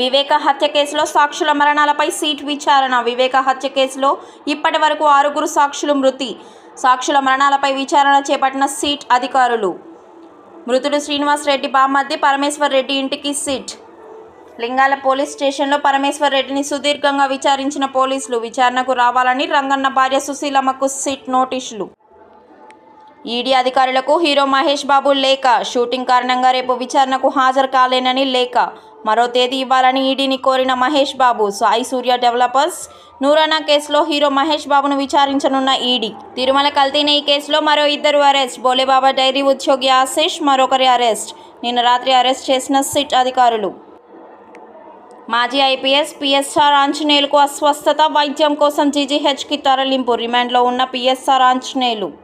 వివేక హత్య కేసులో సాక్షుల మరణాలపై సీట్ విచారణ. వివేక హత్య కేసులో ఇప్పటి వరకు ఆరుగురు సాక్షులు మృతి. సాక్షుల మరణాలపై విచారణ చేపట్టిన సీట్ అధికారులు. మృతుడు శ్రీనివాస్ రెడ్డి బామ్మద్ది పరమేశ్వర్ రెడ్డి ఇంటికి సీట్. లింగాల పోలీస్ స్టేషన్లో పరమేశ్వర్ రెడ్డిని సుదీర్ఘంగా విచారించిన పోలీసులు. విచారణకు రావాలని రంగన్న భార్య సుశీలమ్మకు సీట్ నోటీసులు. ఈడీ అధికారులకు హీరో మహేష్ బాబు లేఖ. షూటింగ్ కారణంగా రేపు విచారణకు హాజరు కాలేనని లేఖ. మరో తేదీ ఇవ్వాలని ఈడీని కోరిన మహేష్ బాబు. సాయి సూర్య డెవలపర్స్ నూరానా కేసులో హీరో మహేష్ బాబును విచారించనున్న ఈడీ. తిరుమల కల్తీనే ఈ కేసులో మరో ఇద్దరు అరెస్ట్. బోలేబాబా డైరీ ఉద్యోగి ఆశిష్ మరొకరి అరెస్ట్. నిన్న రాత్రి అరెస్ట్ చేసిన సిట్ అధికారులు. మాజీ ఐపీఎస్ పిఎస్ఆర్ ఆంజనేయులకు అస్వస్థత. వైద్యం కోసం జీజీహెచ్కి తరలింపు. రిమాండ్లో ఉన్న పిఎస్ఆర్ ఆంజనేయులు.